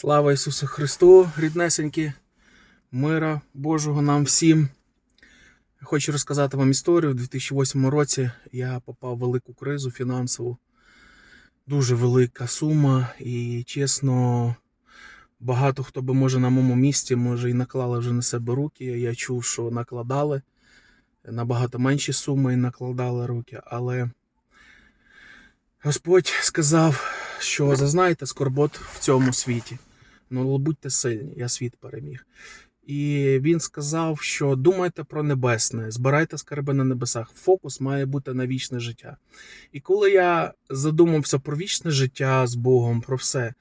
Слава Ісусу Христу, ріднесенькі, мира Божого нам всім. Хочу розказати вам історію. У 2008 році я попав в велику кризу фінансову. Дуже велика сума. І чесно, багато хто би може на моєму місці, може і наклали вже на себе руки. Я чув, що накладали набагато менші суми і накладали руки. Але Господь сказав, що зазнайте скорбот в цьому світі. Ну, будьте сильні, я світ переміг. І він сказав, що думайте про небесне, збирайте скарби на небесах. Фокус має бути на вічне життя. І коли я задумався про вічне життя з Богом, про все,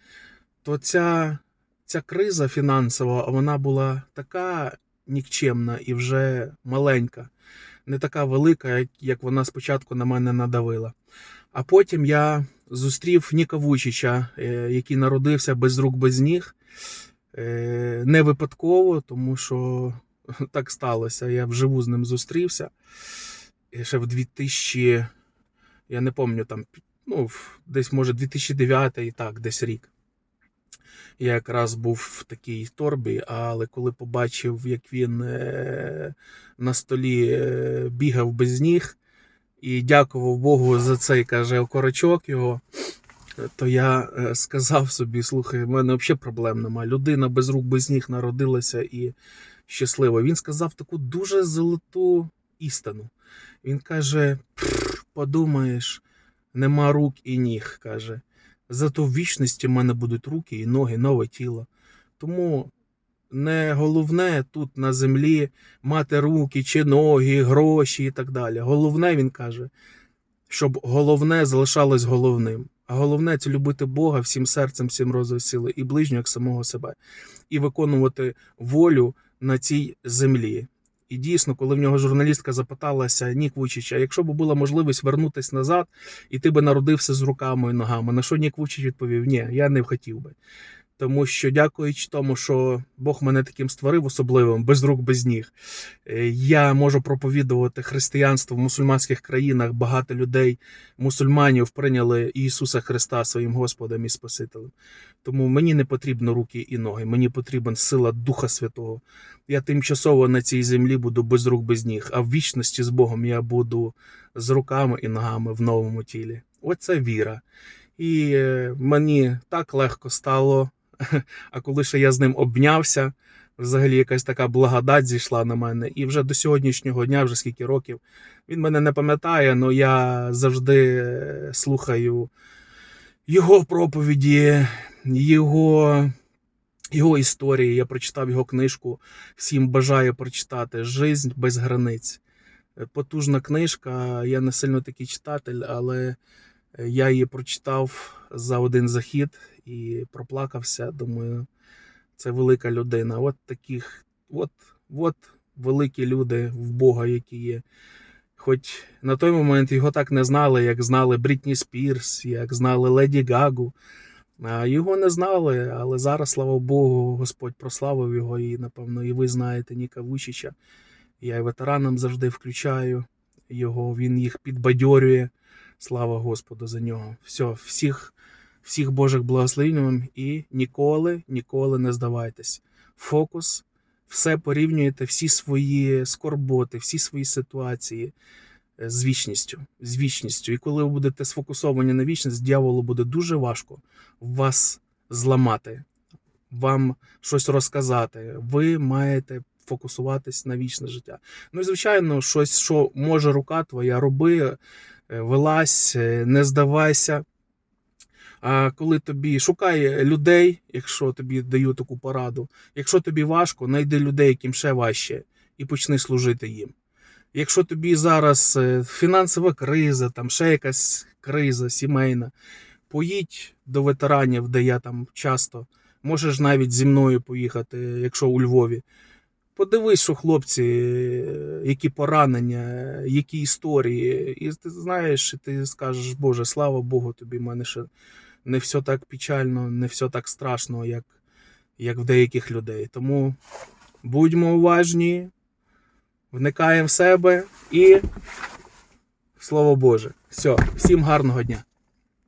то ця, ця криза фінансова, вона була така нікчемна і вже маленька, не така велика, як, вона спочатку на мене надавила. А потім я зустрів Ніка Вучича, е, який народився без рук, без ніг. Е, Не випадково, тому що так сталося. Я вживу з ним зустрівся. І ще в 2000, я не пам'ятаю, там, ну, десь, може, 2009 і так, десь рік. Я якраз був в такій торбі, але коли побачив, як він е, на столі е, бігав без ніг, і дякував Богу за цей каже окорочок його. То я е, сказав собі: слухай, в мене взагалі проблем немає. Людина без рук, без ніг народилася і щаслива. Він сказав таку дуже золоту істину. Він каже: подумаєш, нема рук і ніг. каже. Зато в вічності в мене будуть руки і ноги, нове тіло. Тому не головне тут на землі мати руки чи ноги, гроші і так далі. Головне, він каже, щоб головне залишалось головним. А головне це любити Бога всім серцем, всім розум сили і ближнього як самого себе, і виконувати волю на цій землі. І дійсно, коли в нього журналістка запиталася Нік Вучич, а якщо б була можливість вернутися назад, і ти би народився з руками і ногами, на що Нік Вучич відповів: Ні, я не хотів би. Тому що, дякуючи тому, що Бог мене таким створив особливим, без рук, без ніг, е, я можу проповідувати християнство в мусульманських країнах. Багато людей, мусульманів, прийняли Ісуса Христа своїм Господом і Спасителем. Тому мені не потрібно руки і ноги, мені потрібна сила Духа Святого. Я тимчасово на цій землі буду без рук, без ніг, а в вічності з Богом я буду з руками і ногами в новому тілі. Оце віра. І е, мені так легко стало. А коли ще я з ним обнявся, взагалі якась така благодать зійшла на мене. І вже до сьогоднішнього дня, вже скільки років, він мене не пам'ятає, але я завжди слухаю його проповіді, його, його історії. Я прочитав його книжку. Всім бажаю прочитати Жизнь без границь. Е, Потужна книжка. Я не сильно такий читатель, але я її прочитав за один захід і проплакався. Думаю, це велика людина. От таких, от, от великі люди в Бога, які є. Хоч на той момент його так не знали, як знали Брітні Спірс, як знали Леді Гагу. Його не знали, але зараз, слава Богу, Господь прославив його, і, напевно, і ви знаєте Ніка Вучича. Я і ветеранам завжди включаю його, він їх підбадьорює. Слава Господу за нього. Все, всіх, всіх Божих благословень вам і ніколи, ніколи не здавайтесь. Фокус, все порівнюєте, всі свої скорботи, всі свої ситуації е, з вічністю. З вічністю. І коли ви будете сфокусовані на вічність, дьяволу буде дуже важко вас зламати, вам щось розказати. Ви маєте фокусуватись на вічне життя. Ну і звичайно, щось, що може рука твоя, роби, вилазь, е, не здавайся. А коли тобі шукай людей, якщо тобі даю таку пораду, якщо тобі важко, знайди людей, яким ще важче, і почни служити їм. Якщо тобі зараз е, фінансова криза, там ще якась криза сімейна, поїдь до ветеранів, де я там часто, можеш навіть зі мною поїхати, якщо у Львові. Подивись, що хлопці, які поранення, які історії. І ти знаєш, і ти скажеш, Боже, слава Богу, тобі в мене ще не все так печально, не все так страшно, як, як в деяких людей. Тому будьмо уважні, вникаємо в себе і слово Боже. Все, всім гарного дня.